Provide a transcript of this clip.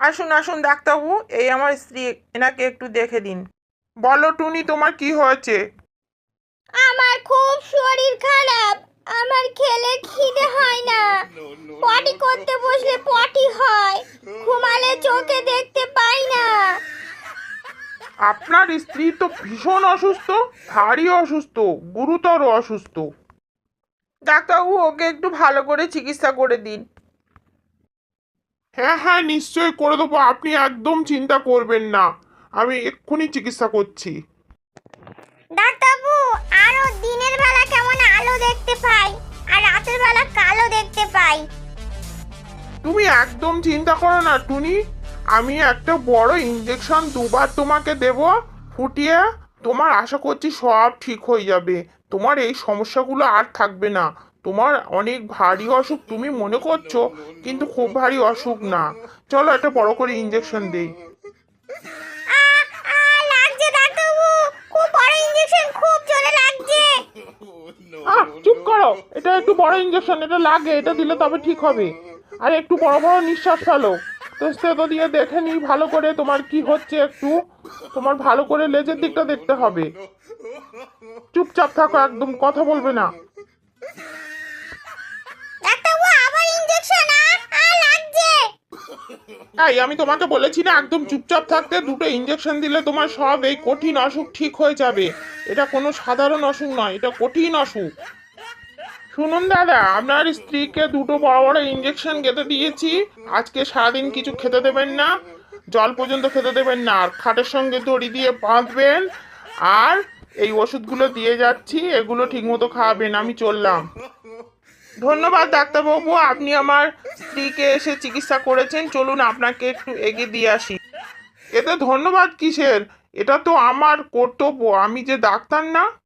আসুন আসুন ডাক্তারবাবু এই আমার স্ত্রী এনাকে একটু দেখে দিন। বলো টুনি তোমার কি হয়েছে? আমার খুব শরীর খারাপ আমার খেলে খিদে হয় না। পটি করতে বসলে পটি হয় ঘুমালে চোখে দেখতে পাই না। আপনার স্ত্রী তো ভীষণ অসুস্থ ভারী অসুস্থ গুরুতর অসুস্থ। ডাক্তারবাবু ওকে একটু ভালো করে চিকিৎসা করে দিন। হ্যাঁ হ্যাঁ নিশ্চয়ই করে দেবো। আপনি একদম চিন্তা করবেন না। আমি এক্ষুনি চিকিৎসা করছি। ডাক্তারবু আরও দিনের বেলা কেমন আলো দেখতে পাই আর রাতের বেলা কালো দেখতে পাই। তুমি একদম চিন্তা করো না টুনি। আমি একটা বড় ইঞ্জেকশন দুবার তোমাকে দেব। ফুটিয়ে তোমার আশা করছি সব ঠিক হয়ে যাবে। তোমার এই সমস্যাগুলো আর থাকবে না। তোমার অনেক ভারী অসুখ তুমি মনে করছ কিন্তু খুব ভারী অসুখ না। চলো একটা বড় করে ইঞ্জেকশন দেই। চুপ করো। এটা একটু বড় ইঞ্জেকশন এটা লাগে এটা দিলে তবে ঠিক হবে। আর একটু বড় বড় নিঃশ্বাস ফেলো। তো তো দিয়ে দেখে নিই ভালো করে তোমার কি হচ্ছে একটু। তোমার ভালো করে লেজের দিকটা দেখতে হবে। চুপচাপ থাকো একদম কথা বলবে না। তাই আমি তোমাকে বলেছি না, একদম চুপচাপ থাকতে দুটো ইঞ্জেকশন দিলে তোমার সব এই কঠিন অসুখ ঠিক হয়ে যাবে। এটা কোনো সাধারণ অসুখ নয়, এটা কঠিন অসুখ। শুনুন দাদা, আপনার স্ত্রীকে দুটো বড় বড় ইঞ্জেকশন খেতে দিয়েছি। আজকে সারাদিন কিছু খেতে দেবেন না, জল পর্যন্ত খেতে দেবেন না, আর খাটের সঙ্গে দড়ি দিয়ে বাঁধবেন, আর এই ওষুধগুলো দিয়ে যাচ্ছি, এগুলো ঠিকমতো খাওয়াবেন আমি চললাম। ধন্যবাদ, ডাক্তারবাবু। আপনি আমার স্ত্রীকে এসে চিকিৎসা করেছেন। চলুন আপনাকে একটু এগিয়ে দিয়ে আসি। এতে ধন্যবাদ কিসের? এটা তো আমার কর্তব্য। আমি যে ডাক্তার না